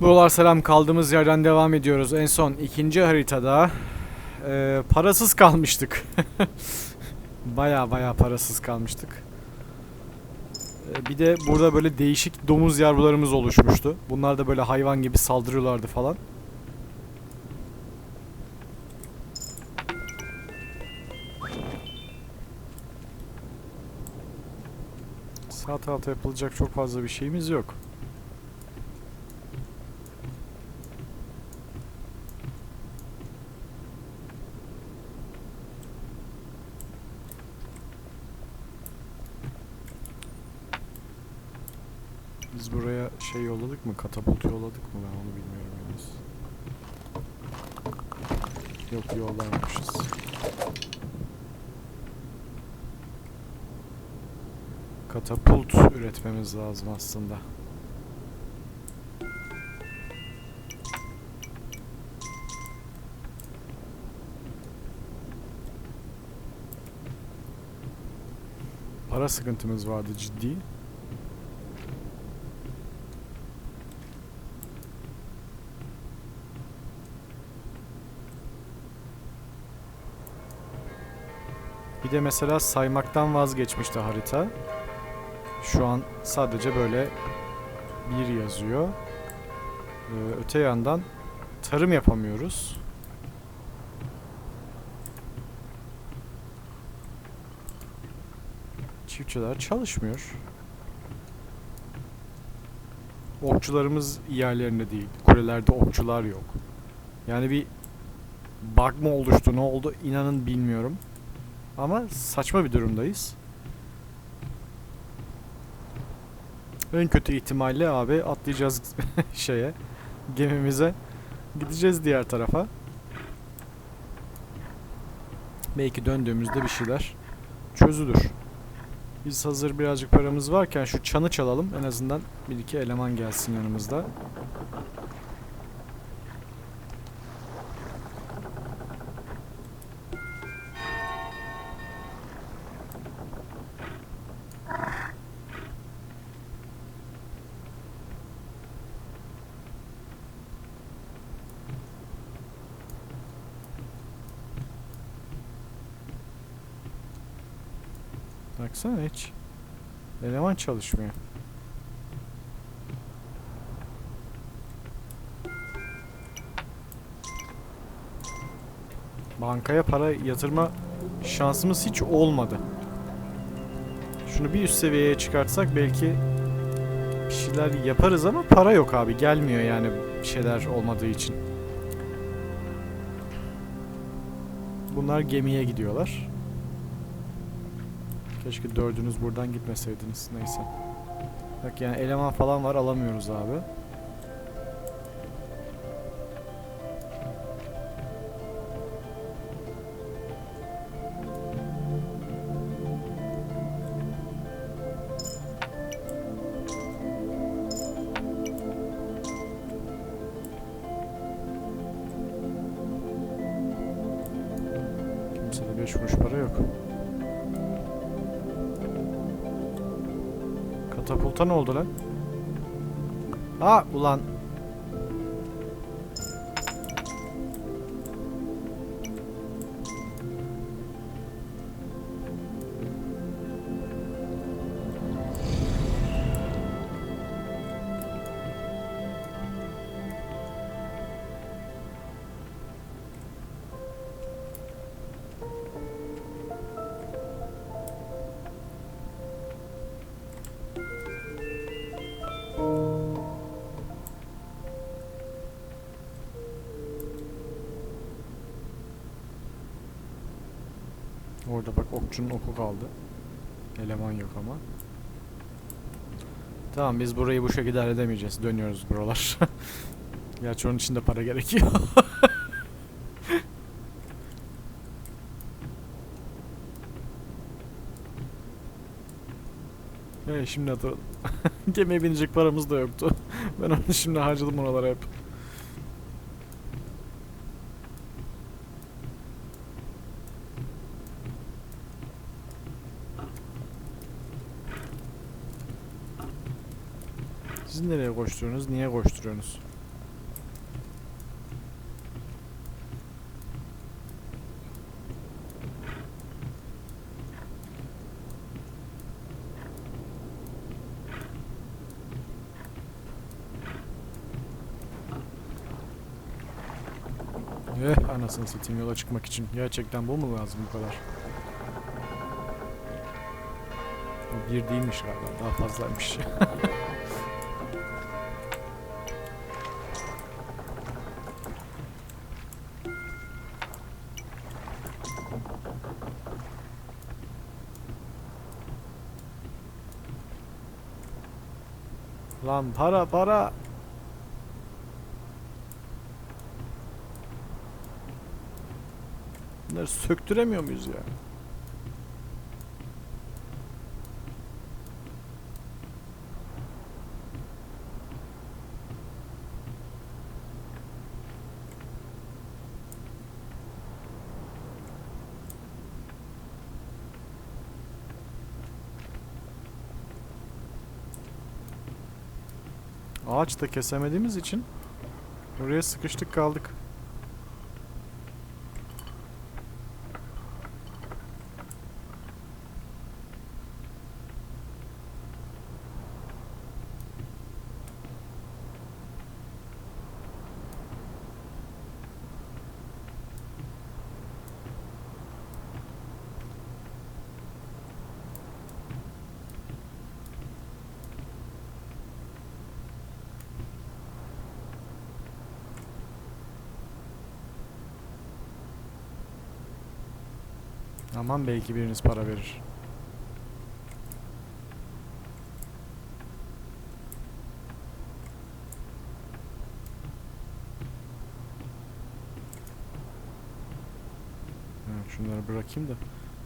Buralar selam kaldığımız yerden devam ediyoruz. En son ikinci haritada e, parasız kalmıştık. baya baya parasız kalmıştık. E, bir de burada böyle değişik domuz yavrularımız oluşmuştu. Bunlar da böyle hayvan gibi saldırıyorlardı falan. Sağ tarafta yapılacak çok fazla bir şeyimiz yok. Biz buraya şey yolladık mı? Katapult yolladık mı? Ben onu bilmiyorum henüz. Yok yollamamışız. Katapult üretmemiz lazım aslında. Para sıkıntımız vardı ciddi. Bir de mesela saymaktan vazgeçmişti harita. Şu an sadece böyle bir yazıyor. Ee, öte yandan tarım yapamıyoruz. Çiftçiler çalışmıyor. Okçularımız yerlerinde değil. Kulelerde okçular yok. Yani bir bug mı oluştu ne oldu inanın bilmiyorum. Ama saçma bir durumdayız. En kötü ihtimalle abi atlayacağız şeye gemimize gideceğiz diğer tarafa. Belki döndüğümüzde bir şeyler çözülür. Biz hazır birazcık paramız varken şu çanı çalalım. En azından bir iki eleman gelsin yanımızda. Baksana hiç. Eleman çalışmıyor. Bankaya para yatırma şansımız hiç olmadı. Şunu bir üst seviyeye çıkartsak belki bir şeyler yaparız ama para yok abi. Gelmiyor yani bir şeyler olmadığı için. Bunlar gemiye gidiyorlar. Keşke dördünüz buradan gitmeseydiniz. Neyse. Bak yani eleman falan var alamıyoruz abi. Katapulta ne oldu lan? Ha ulan. Orada bak okçunun oku kaldı. Eleman yok ama. Tamam biz burayı bu şekilde halledemeyeceğiz. Dönüyoruz buralar. Gerçi onun için de para gerekiyor. Evet şimdi hatırladım. Gemiye binecek paramız da yoktu. Ben onu şimdi harcadım oralara hep. nereye koşturuyorsunuz? Niye koşturuyorsunuz? Eh anasını satayım yola çıkmak için. Gerçekten bu mu lazım bu kadar? Bir değilmiş galiba daha fazlaymış. Lan para para. Bunları söktüremiyor muyuz ya? Ağaç da kesemediğimiz için buraya sıkıştık kaldık. Aman belki biriniz para verir. Şunları bırakayım da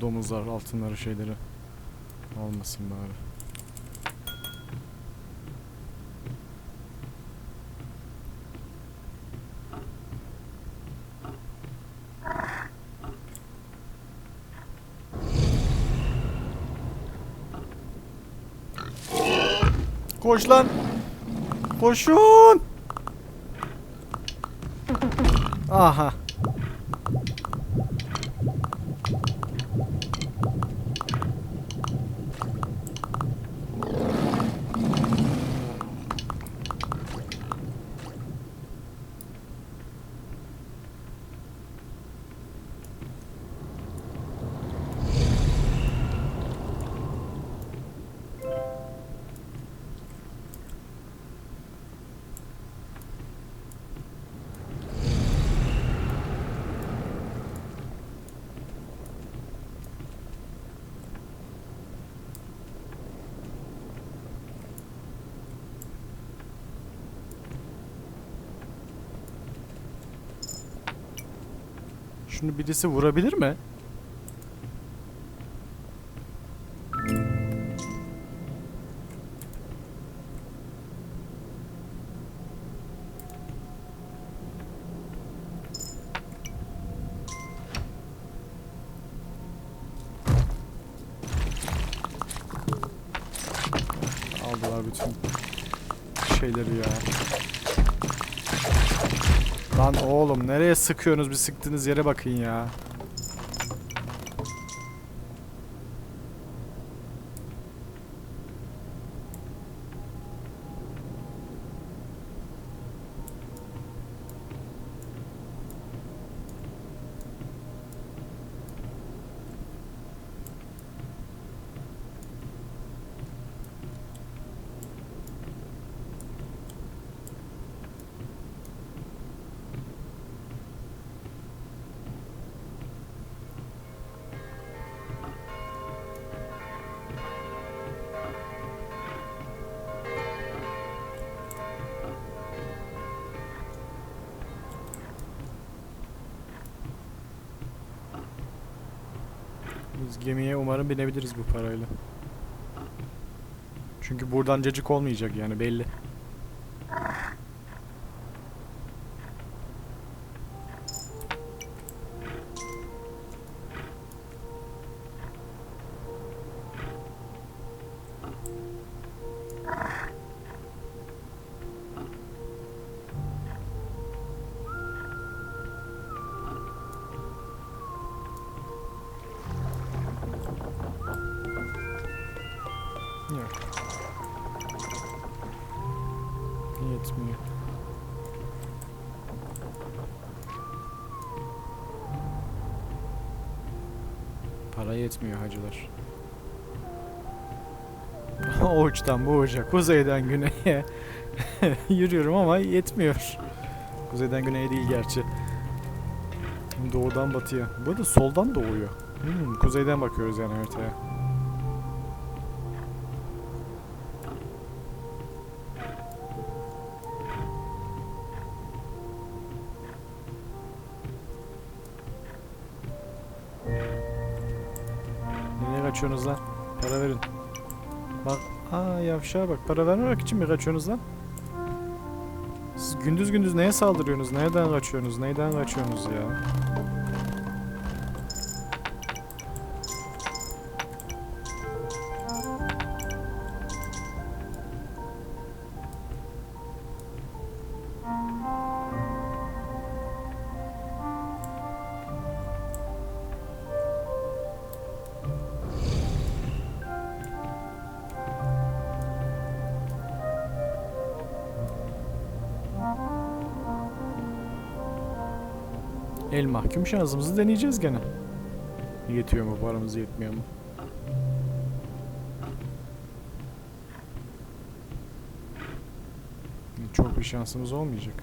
domuzlar, altınları, şeyleri olmasın bari. Koş lan. Koşun. Aha. Şunu birisi vurabilir mi? Lan oğlum nereye sıkıyorsunuz? Bir sıktığınız yere bakın ya. Biz gemiye umarım binebiliriz bu parayla. Çünkü buradan cacık olmayacak yani belli. Para yetmiyor hacılar. o uçtan bu uca, kuzeyden güneye yürüyorum ama yetmiyor. Kuzeyden güneye değil gerçi. Doğudan batıya. Bu arada soldan doğuyor. Hmm, kuzeyden bakıyoruz yani haritaya. Kaçıyorsunuz lan? Para verin. Bak, aa yavşağa bak. Para vermemek için mi kaçıyorsunuz lan? Siz gündüz gündüz neye saldırıyorsunuz? Nereden kaçıyorsunuz? Neyden kaçıyorsunuz ya? El mahkum şansımızı deneyeceğiz gene. Yetiyor mu paramız yetmiyor mu? Çok bir şansımız olmayacak.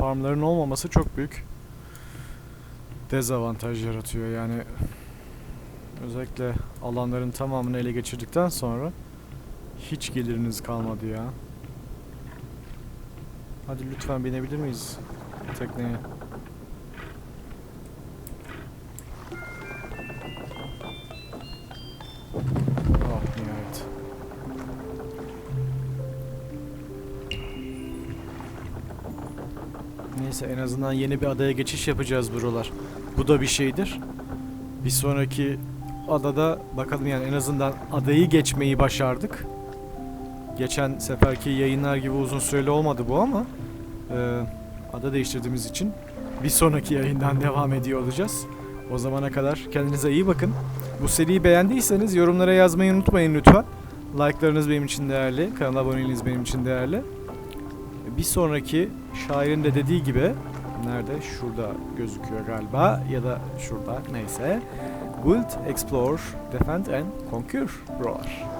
Farmların olmaması çok büyük dezavantaj yaratıyor yani özellikle alanların tamamını ele geçirdikten sonra hiç geliriniz kalmadı ya. Hadi lütfen binebilir miyiz tekneye? Neyse en azından yeni bir adaya geçiş yapacağız buralar. Bu da bir şeydir. Bir sonraki adada bakalım yani en azından adayı geçmeyi başardık. Geçen seferki yayınlar gibi uzun süreli olmadı bu ama e, ada değiştirdiğimiz için bir sonraki yayından devam ediyor olacağız. O zamana kadar kendinize iyi bakın. Bu seriyi beğendiyseniz yorumlara yazmayı unutmayın lütfen. Like'larınız benim için değerli, kanala aboneliğiniz benim için değerli. Bir sonraki şairin de dediği gibi nerede? Şurada gözüküyor galiba ya da şurada neyse. Build, explore, defend and conquer buralar.